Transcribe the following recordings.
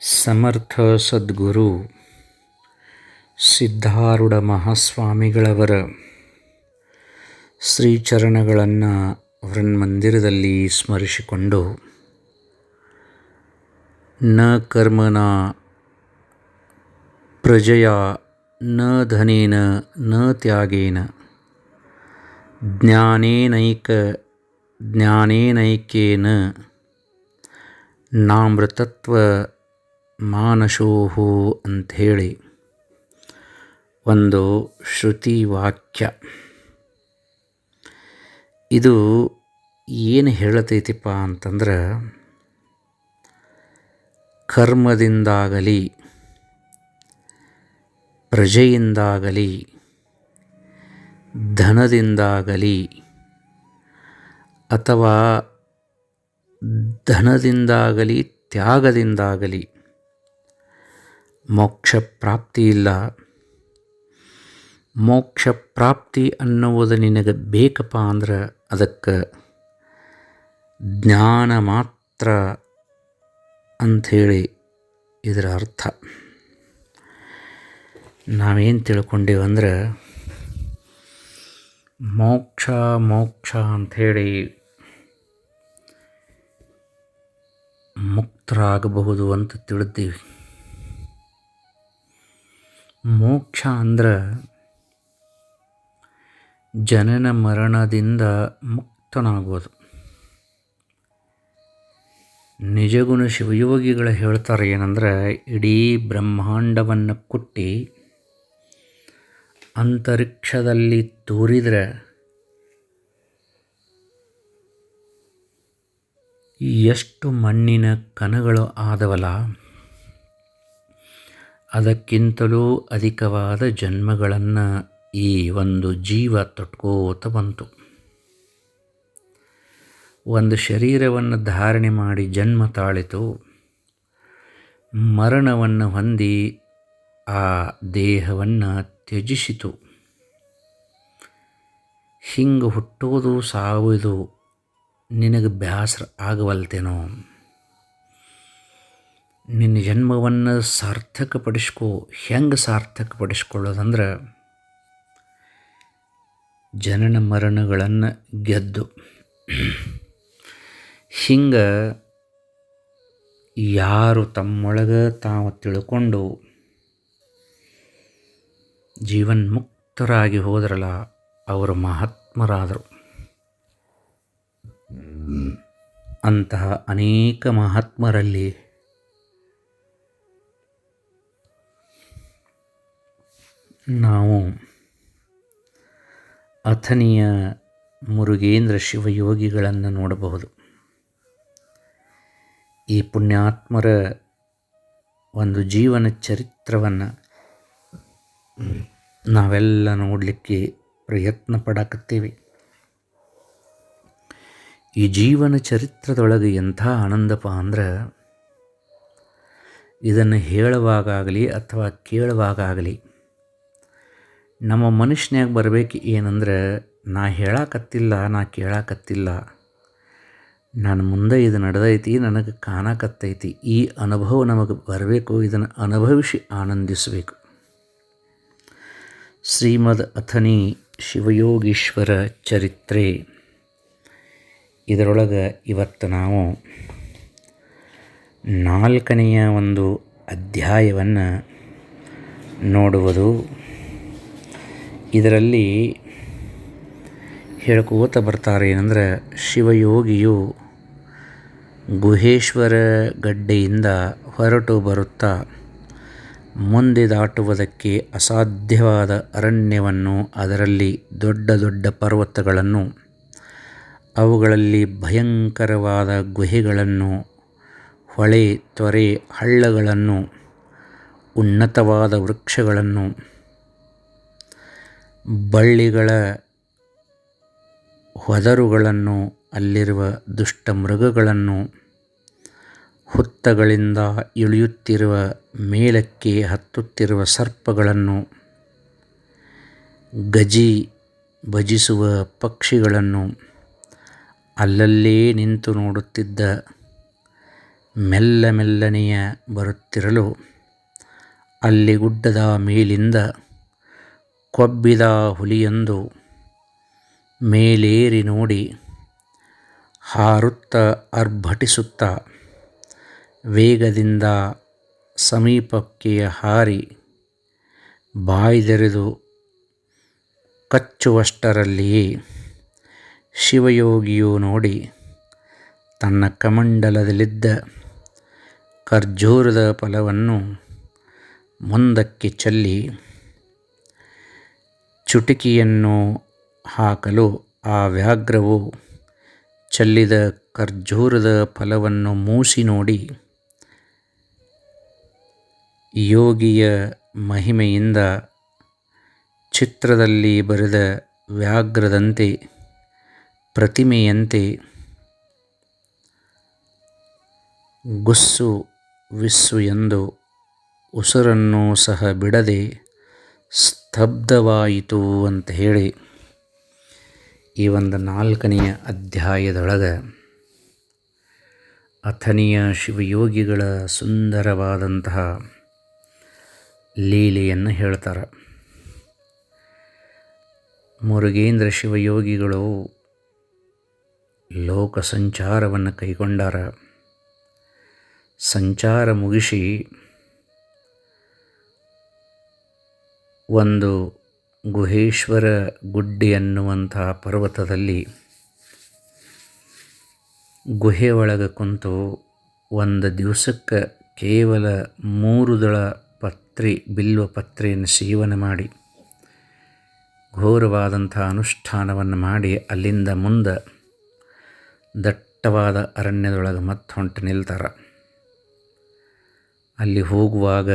ಸಮರ್ಥ ಸದ್ಗುರು ಸಿದ್ಧಾರೂಢ ಮಹಾಸ್ವಾಮಿಗಳವರ ಶ್ರೀಚರಣಗಳನ್ನು ವೃನ್ಮಂದಿರದಲ್ಲಿ ಸ್ಮರಿಸಿಕೊಂಡು, ನ ಕರ್ಮನ ಪ್ರಜೆಯ ನ ಧನೇನ ನ ತ್ಯಾಗೇನ, ಜ್ಞಾನೇನೈಕ ಜ್ಞಾನೇನೈಕೇನ, ನಾಮೃತತ್ವ ಮಾನಶೋಹು ಅಂಥೇಳಿ ಒಂದು ಶ್ರುತಿ ವಾಕ್ಯ ಇದು ಏನು ಹೇಳತೈತಿಪ್ಪ ಅಂತಂದ್ರೆ, ಕರ್ಮದಿಂದಾಗಲಿ, ಪ್ರಜೆಯಿಂದಾಗಲಿ, ಧನದಿಂದಾಗಲಿ ಅಥವಾ ಧನದಿಂದಾಗಲಿ, ತ್ಯಾಗದಿಂದಾಗಲಿ ಮೋಕ್ಷ ಪ್ರಾಪ್ತಿ ಇಲ್ಲ. ಮೋಕ್ಷ ಪ್ರಾಪ್ತಿ ಅನ್ನುವುದು ನಿನಗೆ ಬೇಕಪ್ಪ ಅಂದ್ರೆ ಅದಕ್ಕೆ ಜ್ಞಾನ ಮಾತ್ರ ಅಂಥೇಳಿ ಇದರ ಅರ್ಥ. ನಾವೇನು ತಿಳ್ಕೊಂಡೇವಂದ್ರೆ ಮೋಕ್ಷ ಮೋಕ್ಷ ಅಂಥೇಳಿ ಮುಕ್ತರಾಗಬಹುದು ಅಂತ ತಿಳಿದ್ದೀವಿ ಮೋಕ್ಷ ಅಂದ್ರೆ ಜನನ ಮರಣದಿಂದ ಮುಕ್ತನಾಗೋದು. ನಿಜಗುಣ ಶಿವಯೋಗಿಗಳು ಹೇಳ್ತಾರೆ ಏನಂದರೆ, ಇಡೀ ಬ್ರಹ್ಮಾಂಡವನ್ನು ಕುಟ್ಟಿ ಅಂತರಿಕ್ಷದಲ್ಲಿ ತೂರಿದರೆ ಎಷ್ಟು ಮಣ್ಣಿನ ಕಣಗಳು ಆದವಲ್ಲ ಅದಕ್ಕಿಂತಲೂ ಅಧಿಕವಾದ ಜನ್ಮಗಳನ್ನು ಈ ಒಂದು ಜೀವ ತೊಟ್ಕೋತ ಬಂತು. ಒಂದು ಶರೀರವನ್ನು ಧಾರಣೆ ಮಾಡಿ ಜನ್ಮ ತಾಳಿತು. ಮರಣವನ್ನು ಹೊಂದಿ ಆ ದೇಹವನ್ನು ತ್ಯಜಿಸಿತು. ಹಿಂಗೆ ಹುಟ್ಟೋದು ಸಾವುದು ನಿನಗೆ ಬ್ಯಾಸರ ಆಗವಲ್ತೇನೋ. ನಿನ್ನ ಜನ್ಮವನ್ನು ಸಾರ್ಥಕಪಡಿಸ್ಕೋ, ಹೆಂಗೆ ಸಾರ್ಥಕಪಡಿಸ್ಕೊಳ್ಳೋದಂದ್ರೆ, ಜನನ ಮರಣಗಳನ್ನು ಗೆದ್ದು. ಹಿಂಗೆ ಯಾರು ತಮ್ಮೊಳಗೆ ತಾವು ತಿಳ್ಕೊಂಡು ಜೀವನ್ಮುಕ್ತರಾಗಿ ಹೋದ್ರಲ್ಲ, ಅವರು ಮಹಾತ್ಮರಾದರು. ಅಂತಹ ಅನೇಕ ಮಹಾತ್ಮರಲ್ಲಿ ನಾವು ಅಥನಿಯ ಮುರುಗೇಂದ್ರ ಶಿವಯೋಗಿಗಳನ್ನು ನೋಡಬಹುದು. ಈ ಪುಣ್ಯಾತ್ಮರ ಒಂದು ಜೀವನ ಚರಿತ್ರವನ್ನು ನಾವೆಲ್ಲ ನೋಡಲಿಕ್ಕೆ ಪ್ರಯತ್ನ ಪಡಕತ್ತೀವಿ. ಈ ಜೀವನ ಚರಿತ್ರದೊಳಗೆ ಎಂಥ ಆನಂದಪ್ಪ ಅಂದ್ರೆ ಇದನ್ನು ಹೇಳುವಾಗಲಿ ಅಥವಾ ಕೇಳುವಾಗಲಿ ನಮ್ಮ ಮನುಷ್ಯನ್ಯಾಗ ಬರಬೇಕು ಏನಂದ್ರೆ, ನಾ ಹೇಳಾಕತ್ತಿಲ್ಲ, ನಾ ಕೇಳಾಕತ್ತಿಲ್ಲ. ನನ್ನ ಮುಂದೆ ಇದು ನಡೆದೈತಿ, ನನಗೆ ಕಾಣಕತ್ತೈತಿ. ಈ ಅನುಭವ ನಮಗೆ ಬರಬೇಕು, ಇದನ್ನು ಅನುಭವಿಸಿ ಆನಂದಿಸಬೇಕು. ಶ್ರೀಮದ್ ಅಥನಿ ಶಿವಯೋಗೀಶ್ವರ ಚರಿತ್ರೆ. ಇದರೊಳಗೆ ಇವತ್ತು ನಾವು ನಾಲ್ಕನೆಯ ಒಂದು ಅಧ್ಯಾಯವನ್ನು ನೋಡುವುದು. ಇದರಲ್ಲಿ ಹೇಳ್ಕೋತ ಬರ್ತಾರೆ ಏನಂದ್ರೆ ಶಿವಯೋಗಿಯು ಗುಹೇಶ್ವರ ಗಡ್ಡೆಯಿಂದ ಹೊರಟು ಬರುತ್ತಾ ಮುಂದೆ ದಾಟುವುದಕ್ಕೆ ಅಸಾಧ್ಯವಾದ ಅರಣ್ಯವನ್ನು, ಅದರಲ್ಲಿ ದೊಡ್ಡ ದೊಡ್ಡ ಪರ್ವತಗಳನ್ನು, ಅವುಗಳಲ್ಲಿ ಭಯಂಕರವಾದ ಗುಹೆಗಳನ್ನು, ಹೊಳೆ, ತೊರೆ, ಹಳ್ಳಗಳನ್ನು, ಉನ್ನತವಾದ ವೃಕ್ಷಗಳನ್ನು ಬಳ್ಳಿಗಳ ಹೊದರುಗಳನ್ನು, ಅಲ್ಲಿರುವ ದುಷ್ಟ ಮೃಗಗಳನ್ನು ಹುತ್ತಗಳಿಂದ ಇಳಿಯುತ್ತಿರುವ, ಮೇಲಕ್ಕೆ ಹತ್ತುತ್ತಿರುವ ಸರ್ಪಗಳನ್ನು, ಗಜಿ ಭಜಿಸುವ ಪಕ್ಷಿಗಳನ್ನು, ಅಲ್ಲಲ್ಲೇ ನಿಂತು ನೋಡುತ್ತಿದ್ದ ಮೆಲ್ಲ ಮೆಲ್ಲನೆಯ ಬರುತ್ತಿರಲು, ಅಲ್ಲಿ ಗುಡ್ಡದ ಮೇಲಿಂದ ಕೊಬ್ಬಿದ ಹುಲಿಯೊಂದು ಮೇಲೇರಿ ನೋಡಿ ಹಾರುತ್ತ ಅರ್ಭಟಿಸುತ್ತ ವೇಗದಿಂದ ಸಮೀಪಕ್ಕೆ ಹಾರಿ ಬಾಯ್ದೆರೆದು ಕಚ್ಚುವಷ್ಟರಲ್ಲಿಯೇ ಶಿವಯೋಗಿಯು ನೋಡಿ ತನ್ನ ಕಮಂಡಲದಲ್ಲಿದ್ದ ಖರ್ಜೂರದ ಫಲವನ್ನು ಮುಂದಕ್ಕೆ ಚೆಲ್ಲಿ ಚುಟುಕಿಯನ್ನು ಹಾಕಲು ಆ ವ್ಯಾಘ್ರವು ಚೆಲ್ಲಿದ ಖರ್ಜೂರದ ಫಲವನ್ನು ಮೂಸಿ ನೋಡಿ ಯೋಗಿಯ ಮಹಿಮೆಯಿಂದ ಚಿತ್ರದಲ್ಲಿ ಬರೆದ ವ್ಯಾಘ್ರದಂತೆ, ಪ್ರತಿಮೆಯಂತೆ ಗುಸ್ಸು ವಿಸ್ಸು ಎಂದು ಉಸಿರನ್ನು ಸಹ ಬಿಡದೆ ಸ್ತಬ್ಧವಾಯಿತು ಅಂತ ಹೇಳಿ ಈ ಒಂದು ನಾಲ್ಕನೆಯ ಅಧ್ಯಾಯದೊಳಗೆ ಅಥನಿಯ ಶಿವಯೋಗಿಗಳ ಸುಂದರವಾದಂತಹ ಲೀಲೆಯನ್ನು ಹೇಳ್ತಾರೆ. ಮುರುಗೇಂದ್ರ ಶಿವಯೋಗಿಗಳು ಲೋಕ ಸಂಚಾರವನ್ನು ಕೈಗೊಂಡಾರ, ಸಂಚಾರ ಮುಗಿಸಿ ಒಂದು ಗುಹೇಶ್ವರ ಗುಡ್ಡಿ ಅನ್ನುವಂತಹ ಪರ್ವತದಲ್ಲಿ ಗುಹೆ ಒಳಗೆ ಕುಂತು ಒಂದು ದಿವಸಕ್ಕೆ ಕೇವಲ ಮೂರು ದಳ ಪತ್ರಿ, ಬಿಲ್ವ ಪತ್ರೆಯನ್ನು ಸೇವನೆ ಮಾಡಿ, ಘೋರವಾದಂಥ ಅನುಷ್ಠಾನವನ್ನು ಮಾಡಿ ಅಲ್ಲಿಂದ ಮುಂದೆ ದಟ್ಟವಾದ ಅರಣ್ಯದೊಳಗೆ ಮತ್ತೆ ಹೊಂಟು ನಿಲ್ತಾರೆ. ಅಲ್ಲಿ ಹೋಗುವಾಗ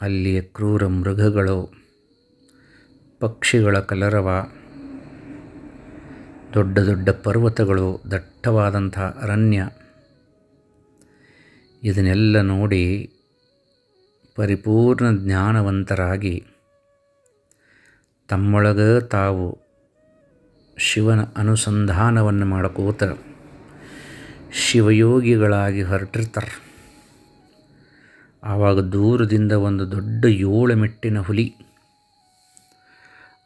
ಅಲ್ಲಿಯ ಕ್ರೂರ ಮೃಗಗಳು ಪಕ್ಷಿಗಳ ಕಲರವ, ದೊಡ್ಡ ದೊಡ್ಡ ಪರ್ವತಗಳು, ದಟ್ಟವಾದಂಥ ಅರಣ್ಯ. ಇದನ್ನೆಲ್ಲ ನೋಡಿ ಪರಿಪೂರ್ಣ ಜ್ಞಾನವಂತರಾಗಿ ತಮ್ಮೊಳಗ ತಾವು ಶಿವನ ಅನುಸಂಧಾನವನ್ನು ಮಾಡ್ಕೋತ ಶಿವಯೋಗಿಗಳಾಗಿ ಹೊರಟಿರ್ತಾರೆ. ಆವಾಗ ದೂರದಿಂದ ಒಂದು ದೊಡ್ಡ ಏಳು ಮೆಟ್ಟಿನ ಹುಲಿ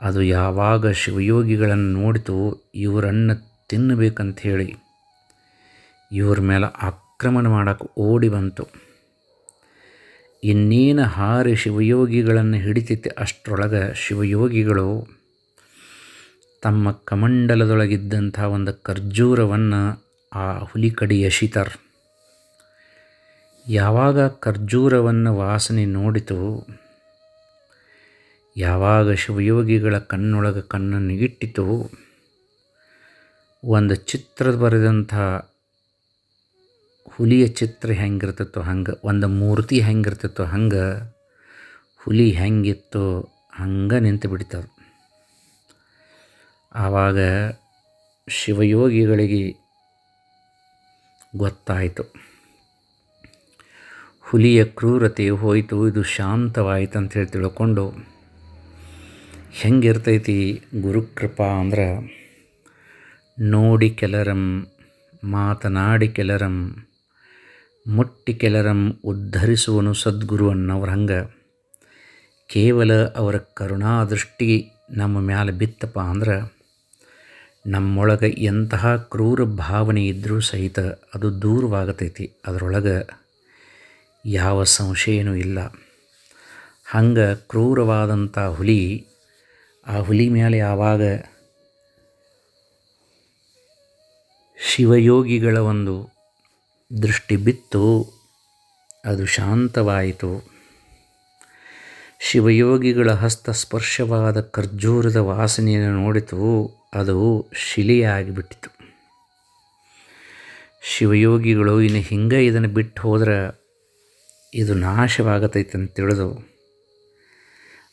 ಅದು ಯಾವಾಗ ಶಿವಯೋಗಿಗಳನ್ನು ನೋಡಿತು ಇವರನ್ನು ತಿನ್ನಬೇಕಂತ ಹೇಳಿ ಇವ್ರ ಮೇಲೆ ಆಕ್ರಮಣ ಮಾಡೋಕ್ಕೆ ಓಡಿ ಬಂತು. ಇನ್ನೇನು ಹಾರಿ ಶಿವಯೋಗಿಗಳನ್ನು ಹಿಡಿತೈತೆ ಅಷ್ಟರೊಳಗೆ ಶಿವಯೋಗಿಗಳು ತಮ್ಮ ಕಮಂಡಲದೊಳಗಿದ್ದಂಥ ಒಂದು ಖರ್ಜೂರವನ್ನು ಆ ಹುಲಿ ಕಡಿ ಎಸಿತಾರೆ. ಯಾವಾಗ ಖರ್ಜೂರವನ್ನು ವಾಸನೆ ನೋಡಿತು ಯಾವಾಗ ಶಿವಯೋಗಿಗಳ ಕಣ್ಣೊಳಗೆ ಕಣ್ಣನ್ನು ಇಟ್ಟಿತು ಒಂದು ಚಿತ್ರ ಬರೆದಂಥ ಹುಲಿಯ ಚಿತ್ರ ಹೆಂಗಿರ್ತಿತ್ತು ಹಂಗೆ, ಒಂದು ಮೂರ್ತಿ ಹೆಂಗಿರ್ತಿತ್ತು ಹಂಗೆ, ಹುಲಿ ಹೆಂಗಿತ್ತು ಹಂಗೆ ನಿಂತು ಬಿಡ್ತದೆ ಆವಾಗ ಶಿವಯೋಗಿಗಳಿಗೆ ಗೊತ್ತಾಯಿತು. ಹುಲಿಯ ಕ್ರೂರತೆ ಹೋಯಿತು, ಇದು ಶಾಂತವಾಯಿತು ಅಂತೇಳಿ ತಿಳ್ಕೊಂಡು ಹೆಂಗಿರ್ತೈತಿ ಗುರುಕೃಪಾ ಅಂದ್ರೆ ನೋಡಿ ಕೆಲರಂ, ಮಾತನಾಡಿ ಕೆಲರಂ, ಮುಟ್ಟಿ ಕೆಲರಂ ಉದ್ಧರಿಸುವನು ಸದ್ಗುರು ಅನ್ನೋರು ಹಂಗೆ. ಕೇವಲ ಅವರ ಕರುಣಾದೃಷ್ಟಿ ನಮ್ಮ ಮ್ಯಾಲೆ ಬಿತ್ತಪ್ಪ ಅಂದ್ರೆ ನಮ್ಮೊಳಗೆ ಎಂತಹ ಕ್ರೂರ ಭಾವನೆ ಇದ್ದರೂ ಸಹಿತ ಅದು ದೂರವಾಗತೈತಿ. ಅದರೊಳಗೆ ಯಾವ ಸಂಶಯನೂ ಇಲ್ಲ. ಹಂಗೆ ಕ್ರೂರವಾದಂಥ ಹುಲಿ ಆ ಹುಲಿ ಮೇಲೆ ಆವಾಗ ಶಿವಯೋಗಿಗಳ ಒಂದು ದೃಷ್ಟಿ ಬಿತ್ತು, ಅದು ಶಾಂತವಾಯಿತು. ಶಿವಯೋಗಿಗಳ ಹಸ್ತಸ್ಪರ್ಶವಾದ ಖರ್ಜೂರದ ವಾಸನೆಯನ್ನು ನೋಡಿತು, ಅದು ಶಿಲೆಯಾಗಿಬಿಟ್ಟಿತು. ಶಿವಯೋಗಿಗಳು ಇನ್ನು ಹಿಂಗೆ ಇದನ್ನು ಬಿಟ್ಟು ಹೋದ್ರೆ ಇದು ನಾಶವಾಗತೈತೆ ಅಂತ ತಿಳಿದು,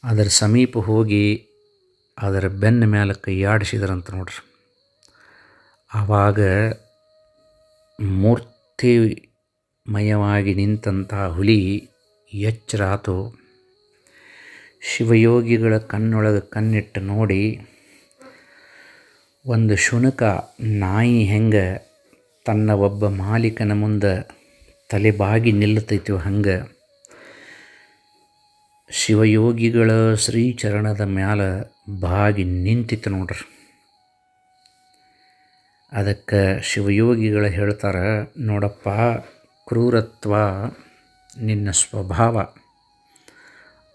ಅದರ ಸಮೀಪ ಹೋಗಿ ಅದರ ಬೆನ್ನ ಮೇಲೆ ಕೈಯಾಡಿಸಿದ್ರಂತ ನೋಡ್ರಿ. ಆವಾಗ ಮೂರ್ತಿಮಯವಾಗಿ ನಿಂತಹ ಹುಲಿ ಎಚ್ಚರಾತು ಶಿವಯೋಗಿಗಳ ಕಣ್ಣೊಳಗೆ ಕಣ್ಣಿಟ್ಟು ನೋಡಿ, ಒಂದು ಶುನಕ ನಾಯಿ ಹೆಂಗೆ ತನ್ನ ಒಬ್ಬ ಮಾಲೀಕನ ಮುಂದೆ ತಲೆಬಾಗಿ ನಿಲ್ಲತೈತಿವ ಹಂಗೆ, ಶಿವಯೋಗಿಗಳ ಶ್ರೀಚರಣದ ಮ್ಯಾಲ ಬಾಗಿ ನಿಂತಿತ್ತು ನೋಡ್ರಿ. ಅದಕ್ಕೆ ಶಿವಯೋಗಿಗಳು ಹೇಳ್ತಾರೆ, ನೋಡಪ್ಪ, ಕ್ರೂರತ್ವ ನಿನ್ನ ಸ್ವಭಾವ.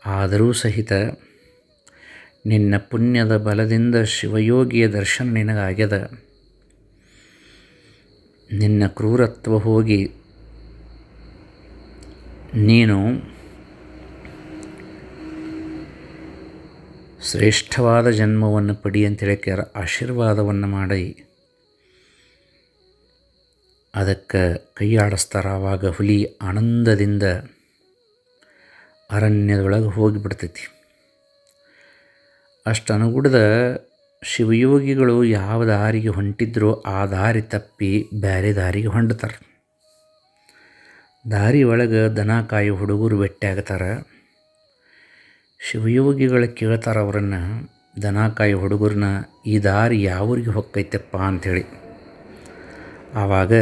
ಆದರೂ ಸಹಿತ ನಿನ್ನ ಪುಣ್ಯದ ಬಲದಿಂದ ಶಿವಯೋಗಿಯ ದರ್ಶನ ನಿನಗಾಗ್ಯದ. ನಿನ್ನ ಕ್ರೂರತ್ವ ಹೋಗಿ ನೀನು ಶ್ರೇಷ್ಠವಾದ ಜನ್ಮವನ್ನು ಪಡಿ ಅಂತೇಳಿ ಆಶೀರ್ವಾದವನ್ನು ಮಾಡಿ. ಅದಕ್ಕೆ ಆವಾಗ ಹುಲಿ ಆನಂದದಿಂದ ಅರಣ್ಯದೊಳಗೆ ಹೋಗಿಬಿಡ್ತೈತಿ ಅಷ್ಟು ಅನುಗುಣದ ಶಿವಯೋಗಿಗಳು ಯಾವ ದಾರಿಗೆ ಹೊಂಟಿದ್ರೋ ಆ ದಾರಿ ತಪ್ಪಿ ಬೇರೆ ದಾರಿಗೆ ಹೊಂಡ್ತಾರೆ. ದಾರಿ ಒಳಗೆ ದನ, ಕಾಯಿ, ಹುಡುಗರು ಭೇಟಿಯಾಗ್ತಾರೆ ಶಿವಯೋಗಿಗಳು ಕೇಳ್ತಾರೆ ಅವರನ್ನು ದನ ಹುಡುಗರನ್ನ ಈ ದಾರಿ ಯಾವೂರಿಗೆ ಹೊಕ್ಕೈತಪ್ಪ ಅಂಥೇಳಿ. ಆವಾಗ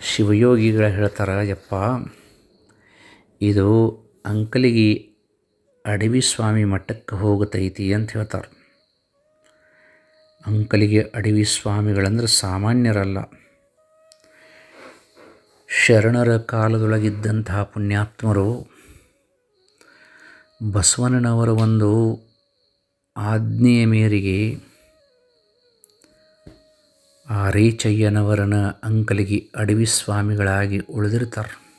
ಶಿವಯೋಗಿಗಳು ಹೇಳ್ತಾರ, ಯಪ್ಪ, ಇದು ಅಂಕಲಿಗೆ ಅಡವಿ ಸ್ವಾಮಿ ಮಠಕ್ಕೆ ಹೋಗತೈತಿ ಅಂತ ಹೇಳ್ತಾರೆ. ಅಂಕಲಿಗೆ ಅಡವಿ ಸ್ವಾಮಿಗಳಂದ್ರೆ ಸಾಮಾನ್ಯರಲ್ಲ. ಶರಣರ ಕಾಲದೊಳಗಿದ್ದಂತಹ ಪುಣ್ಯಾತ್ಮರು ಬಸವಣ್ಣನವರ ಒಂದು ಆಜ್ಞೆಯ ಮೇರೆಗೆ ಆ ರೇಚಯ್ಯನವರನ ಅಂಕಲಿಗೆ ಅಡವಿ ಸ್ವಾಮಿಗಳಾಗಿ ಉಳಿದಿರ್ತಾರೆ.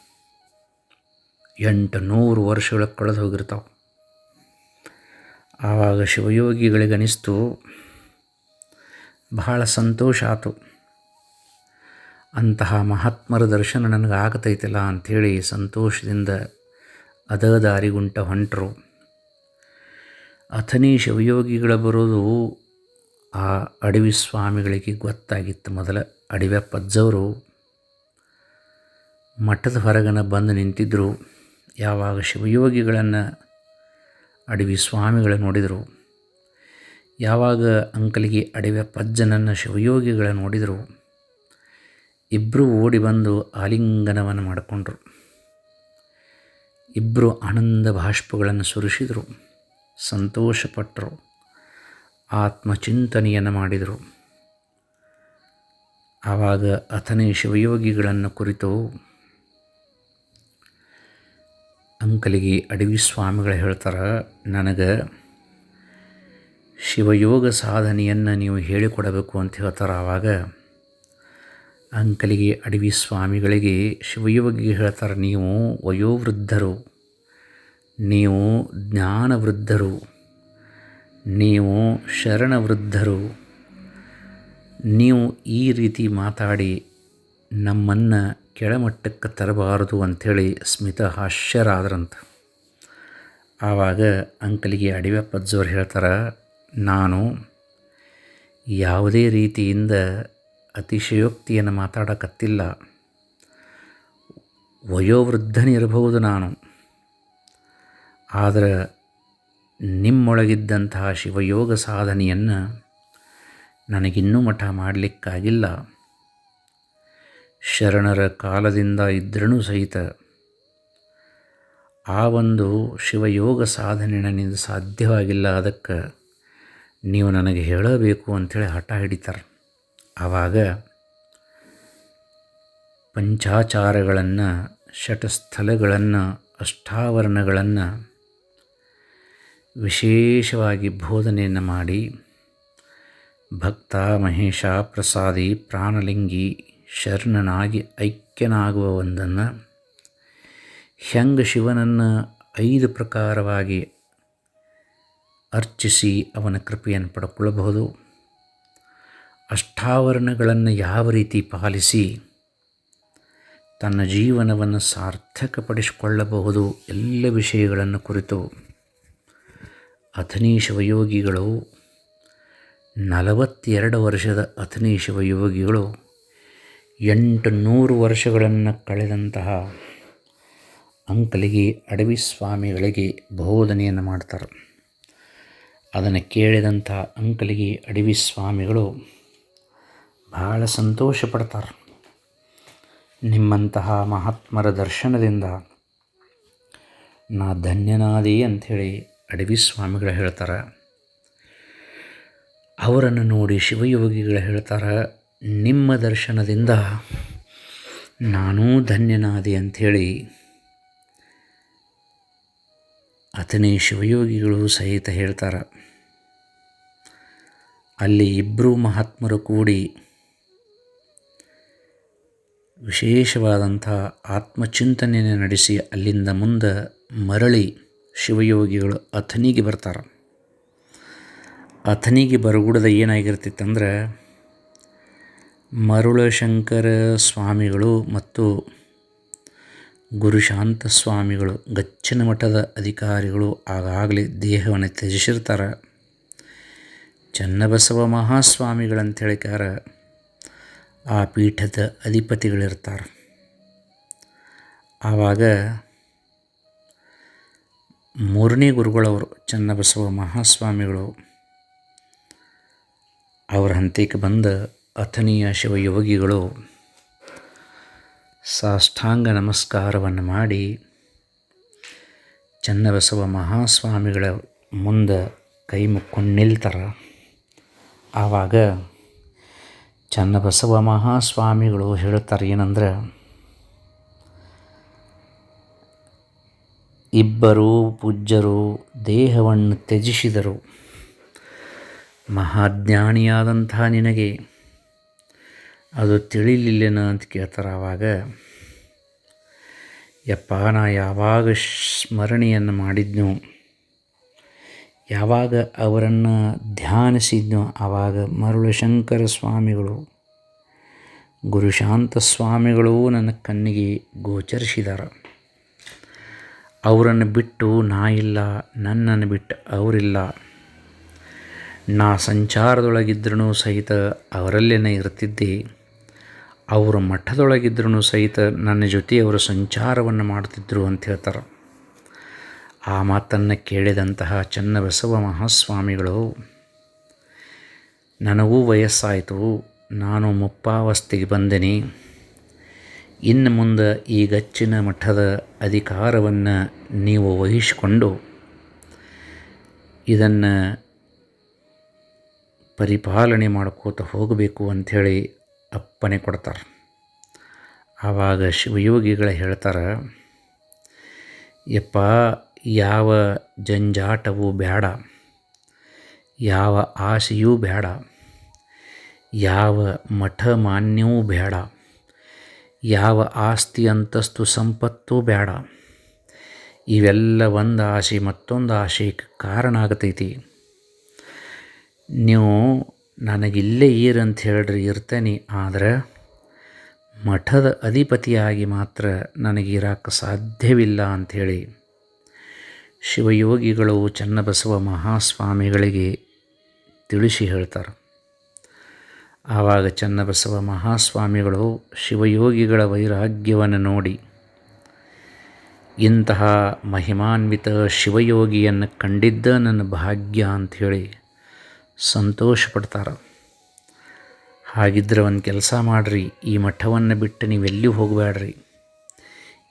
ಎಂಟು ನೂರು ವರ್ಷಗಳ ಕಳೆದು ಹೋಗಿರ್ತಾವೆ. ಆವಾಗ ಶಿವಯೋಗಿಗಳಿಗನಿಸ್ತು ಬಹಳ ಸಂತೋಷ ಆತು. ಅಂತಹ ಮಹಾತ್ಮರ ದರ್ಶನ ನನಗೆ ಆಗತೈತಿಲ್ಲ ಅಂಥೇಳಿ ಸಂತೋಷದಿಂದ ಅದ ದಾರಿಗುಂಟ ಹೊಂಟರು. ಅಥನಿ ಶಿವಯೋಗಿಗಳ ಬರೋದು ಆ ಅಡವಿ ಸ್ವಾಮಿಗಳಿಗೆ ಗೊತ್ತಾಗಿತ್ತು. ಮೊದಲ ಅಡವೆ ಪಜ್ಜವರು ಮಠದ ಹೊರಗನ ಬಂದು ನಿಂತಿದ್ದರು ಯಾವಾಗ ಶಿವಯೋಗಿಗಳನ್ನು ಅಡವಿ ಸ್ವಾಮಿಗಳು ನೋಡಿದರು, ಯಾವಾಗ ಅಂಕಲಿಗೆ ಅಡವೆ ಪಜ್ಜನನ್ನು ಶಿವಯೋಗಿಗಳ ನೋಡಿದರು ಇಬ್ಬರು ಓಡಿ ಬಂದು ಆಲಿಂಗನವನ್ನು ಮಾಡಿಕೊಂಡ್ರು. ಇಬ್ಬರು ಆನಂದ ಬಾಷ್ಪಗಳನ್ನು ಸುರಿಸಿದರು ಸಂತೋಷಪಟ್ಟರು ಆತ್ಮಚಿಂತನೆಯನ್ನು ಮಾಡಿದರು. ಆವಾಗ ಅಥನೇ ಶಿವಯೋಗಿಗಳನ್ನು ಕುರಿತು ಅಂಕಲಿಗೆ ಅಡವಿ ಸ್ವಾಮಿಗಳು ಹೇಳ್ತಾರೆ, ನನಗೆ ಶಿವಯೋಗ ಸಾಧನೆಯನ್ನು ನೀವು ಹೇಳಿಕೊಡಬೇಕು ಅಂತ ಹೇಳ್ತಾರೆ ಆವಾಗ ಅಂಕಲಿಗೆ ಅಡವಿ ಸ್ವಾಮಿಗಳಿಗೆ ಶಿವಯೋಗಿ ಹೇಳ್ತಾರೆ, ನೀವು ವಯೋವೃದ್ಧರು. ನೀವು ಜ್ಞಾನವೃದ್ಧರು. ನೀವು ಶರಣವೃದ್ಧರು. ನೀವು ಈ ರೀತಿ ಮಾತಾಡಿ ನಮ್ಮನ್ನು ಕೆಳಮಟ್ಟಕ್ಕೆ ತರಬಾರದು ಅಂಥೇಳಿ ಸ್ಮಿತ ಹಾಸ್ಯರಾದ್ರಂತ. ಆವಾಗ ಅಂಕಲಿಗೆ ಅಡಿವೆಪ್ಪಜ್ಜವ್ರು ಹೇಳ್ತಾರೆ, ನಾನು ಯಾವುದೇ ರೀತಿಯಿಂದ ಅತಿಶಯೋಕ್ತಿಯನ್ನು ಮಾತಾಡಕತ್ತಿಲ್ಲ. ವಯೋವೃದ್ಧನಿರಬಹುದು ನಾನು. ಆದರೆ ನಿಮ್ಮೊಳಗಿದ್ದಂತಹ ಶಿವಯೋಗ ಸಾಧನೆಯನ್ನು ನನಗಿನ್ನೂ ಮಠ ಮಾಡಲಿಕ್ಕಾಗಿಲ್ಲ. ಶರಣರ ಕಾಲದಿಂದ ಇದ್ರೂ ಸಹಿತ ಆ ಒಂದು ಶಿವಯೋಗ ಸಾಧನೆ ನನ್ನಿಂದ ಸಾಧ್ಯವಾಗಿಲ್ಲ. ಅದಕ್ಕೆ ನೀವು ನನಗೆ ಹೇಳಬೇಕು ಅಂಥೇಳಿ ಹಠ ಹಿಡಿತಾರೆ. ಆವಾಗ ಪಂಚಾಚಾರಗಳನ್ನು, ಷಟಸ್ಥಲಗಳನ್ನು, ಅಷ್ಟಾವರಣಗಳನ್ನು ವಿಶೇಷವಾಗಿ ಬೋಧನೆಯನ್ನು ಮಾಡಿ ಭಕ್ತ, ಮಹೇಶ, ಪ್ರಸಾದಿ, ಪ್ರಾಣಲಿಂಗಿ, ಶರಣನಾಗಿ ಐಕ್ಯನಾಗುವ ಒಂದನ್ನು ಹೆಂಗೆ ಶಿವನನ್ನು ಐದು ಪ್ರಕಾರವಾಗಿ ಅರ್ಚಿಸಿ ಅವನ ಕೃಪೆಯನ್ನು ಪಡ್ಕೊಳ್ಳಬಹುದು ಅಷ್ಟಾವರಣಗಳನ್ನು ಯಾವ ರೀತಿ ಪಾಲಿಸಿ ತನ್ನ ಜೀವನವನ್ನು ಸಾರ್ಥಕಪಡಿಸಿಕೊಳ್ಳಬಹುದು ಎಲ್ಲ ವಿಷಯಗಳನ್ನು ಕುರಿತು ಅಥನೀ ಶಿವಯೋಗಿಗಳು ನಲವತ್ತೆರಡು ವರ್ಷದ ಅಥನೀ ಶಿವಯೋಗಿಗಳು ಎಂಟು ನೂರು ವರ್ಷಗಳನ್ನು ಕಳೆದಂತಹ ಅಂಕಲಿಗೆ ಅಡವಿ ಸ್ವಾಮಿಗಳಿಗೆ ಬೋಧನೆಯನ್ನು ಮಾಡ್ತಾರೆ. ಅದನ್ನು ಕೇಳಿದಂಥ ಅಂಕಲಿಗೆ ಅಡವಿ ಸ್ವಾಮಿಗಳು ಭಾಳ ಸಂತೋಷ ಪಡ್ತಾರೆ ನಿಮ್ಮಂತಹ ಮಹಾತ್ಮರ ದರ್ಶನದಿಂದ ನಾ ಧನ್ಯನಾದಿ ಅಂಥೇಳಿ ಅಡವಿ ಸ್ವಾಮಿಗಳು ಹೇಳ್ತಾರೆ. ಅವರನ್ನು ನೋಡಿ ಶಿವಯೋಗಿಗಳು ಹೇಳ್ತಾರೆ, ನಿಮ್ಮ ದರ್ಶನದಿಂದ ನಾನೂ ಧನ್ಯನಾದಿ ಅಂಥೇಳಿ ಅತನೇ ಶಿವಯೋಗಿಗಳು ಸಹಿತ ಹೇಳ್ತಾರೆ. ಅಲ್ಲಿ ಇಬ್ಬರು ಮಹಾತ್ಮರು ಕೂಡಿ ವಿಶೇಷವಾದಂಥ ಆತ್ಮಚಿಂತನೆಯನ್ನು ನಡೆಸಿ ಅಲ್ಲಿಂದ ಮುಂದೆ ಮರಳಿ ಶಿವಯೋಗಿಗಳು ಅಥನಿಗೆ ಬರ್ತಾರೆ. ಅಥನಿಗೆ ಬರಗೂಡದ ಏನಾಗಿರ್ತಿತ್ತಂದ್ರೆ ಮರುಳಶಂಕರ ಸ್ವಾಮಿಗಳು ಮತ್ತು ಗುರುಶಾಂತ ಸ್ವಾಮಿಗಳು, ಗಚ್ಚಿನ ಮಠದ ಅಧಿಕಾರಿಗಳು ಆಗಾಗಲೇ ದೇಹವನ್ನು ತ್ಯಜಿಸಿರ್ತಾರೆ. ಚನ್ನಬಸವ ಮಹಾಸ್ವಾಮಿಗಳಂತ ಹೇಳಿಕಾರ ಆ ಪೀಠದ ಅಧಿಪತಿಗಳಿರ್ತಾರೆ. ಆವಾಗ ಮೂರನೇ ಗುರುಗಳವರು ಚನ್ನಬಸವ ಮಹಾಸ್ವಾಮಿಗಳು ಅವರ ಹಂತಕ್ಕೆ ಬಂದ ಅಥನೀಯ ಶಿವಯೋಗಿಗಳು ಸಾಷ್ಟಾಂಗ ನಮಸ್ಕಾರವನ್ನು ಮಾಡಿ ಚನ್ನಬಸವ ಮಹಾಸ್ವಾಮಿಗಳ ಮುಂದೆ ಕೈ ಮುಕ್ಕೊಂಡು ನಿಲ್ತಾರೆ. ಆವಾಗ ಚನ್ನಬಸವ ಮಹಾಸ್ವಾಮಿಗಳು ಹೇಳ್ತಾರೆ ಏನಂದ್ರೆ, ಇಬ್ಬರು ಪೂಜ್ಯರು ದೇಹವನ್ನು ತ್ಯಜಿಸಿದರು. ಮಹಾಜ್ಞಾನಿಯಾದಂತಹ ನಿನಗೆ ಅದು ತಿಳಿಲಿಲ್ಲೇನ ಅಂತ ಕೇಳ್ತಾರೆ. ಆವಾಗ, ಯಪ್ಪ, ನಾ ಯಾವಾಗ ಸ್ಮರಣೆಯನ್ನು ಮಾಡಿದ್ನೋ ಯಾವಾಗ ಅವರನ್ನು ಧ್ಯಾನಿಸಿದ್ನೋ ಆವಾಗ ಮರುಳು ಶಂಕರ ಸ್ವಾಮಿಗಳು ಗುರುಶಾಂತ ಸ್ವಾಮಿಗಳು ನನ್ನ ಕಣ್ಣಿಗೆ ಗೋಚರಿಸಿದ್ದಾರೆ ಅವರನ್ನು ಬಿಟ್ಟು ನಾ ಇಲ್ಲ, ನನ್ನನ್ನು ಬಿಟ್ಟು ಅವರಿಲ್ಲ. ನಾ ಸಂಚಾರದೊಳಗಿದ್ರೂ ಸಹಿತ ಅವರಲ್ಲೇನೇ ಇರ್ತಿದ್ದೆ. ಅವರ ಮಠದೊಳಗಿದ್ರೂ ಸಹಿತ ನನ್ನ ಜೊತೆ ಅವರು ಸಂಚಾರವನ್ನು ಮಾಡ್ತಿದ್ದರು ಅಂತ ಹೇಳ್ತಾರೆ. ಆ ಮಾತನ್ನು ಕೇಳಿದಂತಹ ಚನ್ನಬಸವ ಮಹಾಸ್ವಾಮಿಗಳು, ನನಗೂ ವಯಸ್ಸಾಯಿತು, ನಾನು ಮುಪ್ಪಾವಸ್ಥೆಗೆ ಬಂದೆನಿ. ಇನ್ನು ಮುಂದೆ ಈ ಗಚ್ಚಿನ ಮಠದ ಅಧಿಕಾರವನ್ನು ನೀವು ವಹಿಸಿಕೊಂಡು ಇದನ್ನು ಪರಿಪಾಲನೆ ಮಾಡ್ಕೋತ ಹೋಗಬೇಕು ಅಂಥೇಳಿ ಅಪ್ಪನೆ ಕೊಡ್ತಾರೆ. ಆವಾಗ ಶಿವಯೋಗಿಗಳು ಹೇಳ್ತಾರೆ, ಯಪ್ಪ ಯಾವ ಜಂಜಾಟವೂ ಬೇಡ ಯಾವ ಆಸೆಯೂ ಬೇಡ ಯಾವ ಮಠ ಮಾನ್ಯವೂ ಬೇಡ ಯಾವ ಆಸ್ತಿ ಅಂತಸ್ತು ಸಂಪತ್ತೂ ಬೇಡ ಇವೆಲ್ಲ ಒಂದು ಆಸೆ, ಮತ್ತೊಂದು ಆಸೆಗೆ ಕಾರಣ ಆಗತೈತಿ. ನೀವು ನನಗಿಲ್ಲೇ ಅಂತ ಹೇಳ್ರಿ, ಇರ್ತೇನೆ. ಆದರೆ ಮಠದ ಅಧಿಪತಿಯಾಗಿ ಮಾತ್ರ ನನಗೆ ಇರಕ್ಕೆ ಸಾಧ್ಯವಿಲ್ಲ ಅಂಥೇಳಿ ಶಿವಯೋಗಿಗಳು ಚನ್ನಬಸವ ಮಹಾಸ್ವಾಮಿಗಳಿಗೆ ತಿಳಿಸಿ ಹೇಳ್ತಾರೆ. ಆವಾಗ ಚನ್ನಬಸವ ಮಹಾಸ್ವಾಮಿಗಳು ಶಿವಯೋಗಿಗಳ ವೈರಾಗ್ಯವನ್ನು ನೋಡಿ, ಇಂತಹ ಮಹಿಮಾನ್ವಿತ ಶಿವಯೋಗಿಯನ್ನು ಕಂಡಿದ್ದ ನನ್ನ ಭಾಗ್ಯ ಅಂಥೇಳಿ ಸಂತೋಷ ಪಡ್ತಾರೆ ಹಾಗಿದ್ರೆ ಒಂದು ಕೆಲಸ ಮಾಡಿರಿ, ಈ ಮಠವನ್ನು ಬಿಟ್ಟು ನೀವೆಲ್ಲಿ ಹೋಗಬೇಡ್ರಿ?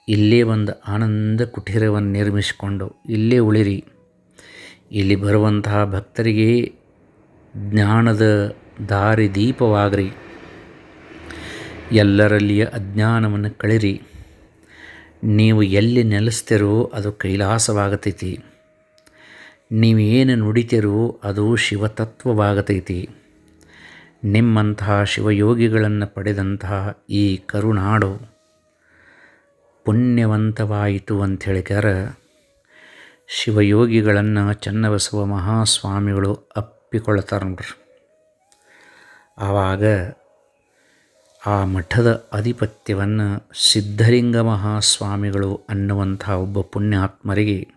ಇಲ್ಲೇ ಒಂದು ಆನಂದ ಕುಟೀರವನ್ನು ನಿರ್ಮಿಸಿಕೊಂಡು ಇಲ್ಲೇ ಉಳಿರಿ. ಇಲ್ಲಿ ಬರುವಂತಹ ಭಕ್ತರಿಗೆ ಜ್ಞಾನದ ದಾರಿ ದೀಪವಾಗ್ರಿ. ಎಲ್ಲರಲ್ಲಿಯ ಅಜ್ಞಾನವನ್ನು ಕಳಿರಿ. ನೀವು ಎಲ್ಲಿ ನೆಲೆಸ್ತಿರೋ ಅದು ಕೈಲಾಸವಾಗತೈತಿ. ನೀವೇನು ನುಡಿತಿರೋ ಅದು ಶಿವತತ್ವವಾಗತೈತಿ. ನಿಮ್ಮಂತಹ ಶಿವಯೋಗಿಗಳನ್ನು ಪಡೆದಂತಹ ಈ ಕರುನಾಡು ಪುಣ್ಯವಂತವಾಯಿತು ಅಂತ ಅಂಥೇಳಿಕಾರ ಶಿವಯೋಗಿಗಳನ್ನು ಚನ್ನಬಸವ ಮಹಾಸ್ವಾಮಿಗಳು ಅಪ್ಪಿಕೊಳ್ತಾರೆ ನೋಡ್ರಿ. ಆವಾಗ ಆ ಮಠದ ಅಧಿಪತ್ಯವನ್ನು ಸಿದ್ಧಲಿಂಗ ಮಹಾಸ್ವಾಮಿಗಳು ಅನ್ನುವಂಥ ಒಬ್ಬ ಪುಣ್ಯಾತ್ಮರಿಗೆ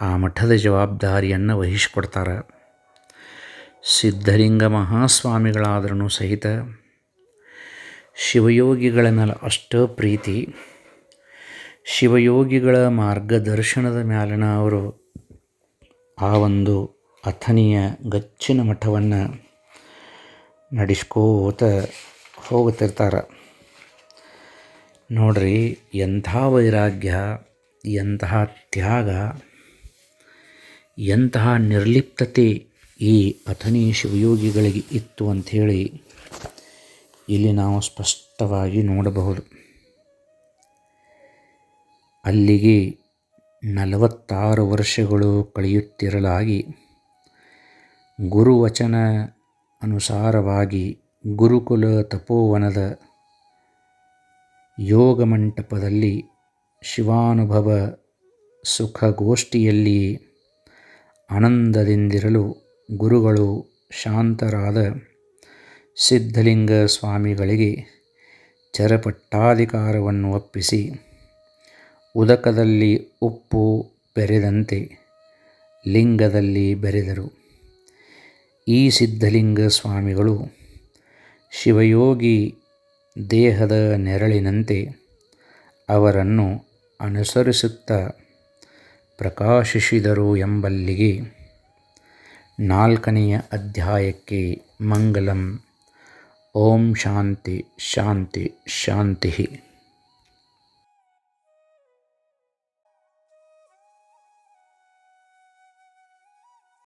ಆ ಮಠದ ಜವಾಬ್ದಾರಿಯನ್ನು ವಹಿಸಿಕೊಡ್ತಾರೆ. ಸಿದ್ಧಲಿಂಗ ಮಹಾಸ್ವಾಮಿಗಳಾದ್ರೂ ಸಹಿತ ಶಿವಯೋಗಿಗಳ ಮೇಲೆ ಅಷ್ಟೋ ಪ್ರೀತಿ ಶಿವಯೋಗಿಗಳ ಮಾರ್ಗದರ್ಶನದ ಮ್ಯಾಲಿನ ಅವರು ಆ ಒಂದು ಅಥನಿಯ ಗಚ್ಚಿನ ಮಠವನ್ನು ನಡೆಸ್ಕೋತ ಹೋಗುತ್ತಿರ್ತಾರೆ. ನೋಡ್ರಿ, ಎಂಥ ವೈರಾಗ್ಯ, ಎಂತಹ ತ್ಯಾಗ, ಎಂತಹ ನಿರ್ಲಿಪ್ತತೆ ಈ ಅಥನಿ ಶಿವಯೋಗಿಗಳಿಗೆ ಇತ್ತು ಅಂಥೇಳಿ ಇಲ್ಲಿ ನಾವು ಸ್ಪಷ್ಟವಾಗಿ ನೋಡಬಹುದು. ಅಲ್ಲಿಗೆ ನಲವತ್ತಾರು ವರ್ಷಗಳು ಕಳೆಯುತ್ತಿರಲಾಗಿ ಗುರುವಚನ ಅನುಸಾರವಾಗಿ ಗುರುಕುಲ ತಪೋವನದ ಯೋಗ ಮಂಟಪದಲ್ಲಿ ಶಿವಾನುಭವ ಸುಖಗೋಷ್ಠಿಯಲ್ಲಿ ಆನಂದದಿಂದಿರಲು ಗುರುಗಳು ಶಾಂತರಾದ ಸಿದ್ಧಲಿಂಗ ಸ್ವಾಮಿಗಳಿಗೆ ಚರಪಟ್ಟಾಧಿಕಾರವನ್ನು ಒಪ್ಪಿಸಿ ಉದಕದಲ್ಲಿ ಉಪ್ಪು ಬೆರೆದಂತೆ ಲಿಂಗದಲ್ಲಿ ಬೆರೆದರು. ಈ ಸಿದ್ಧಲಿಂಗ ಸ್ವಾಮಿಗಳು ಶಿವಯೋಗಿ ದೇಹದ ನೆರಳಿನಂತೆ ಅವರನ್ನು ಅನುಸರಿಸುತ್ತಾ ಪ್ರಕಾಶಿಸಿದರು ಎಂಬಲ್ಲಿಗೆ ನಾಲ್ಕನೆಯ ಅಧ್ಯಾಯಕ್ಕೆ ಮಂಗಲಂ. ಓಂ ಶಾಂತಿ ಶಾಂತಿ ಶಾಂತಿ.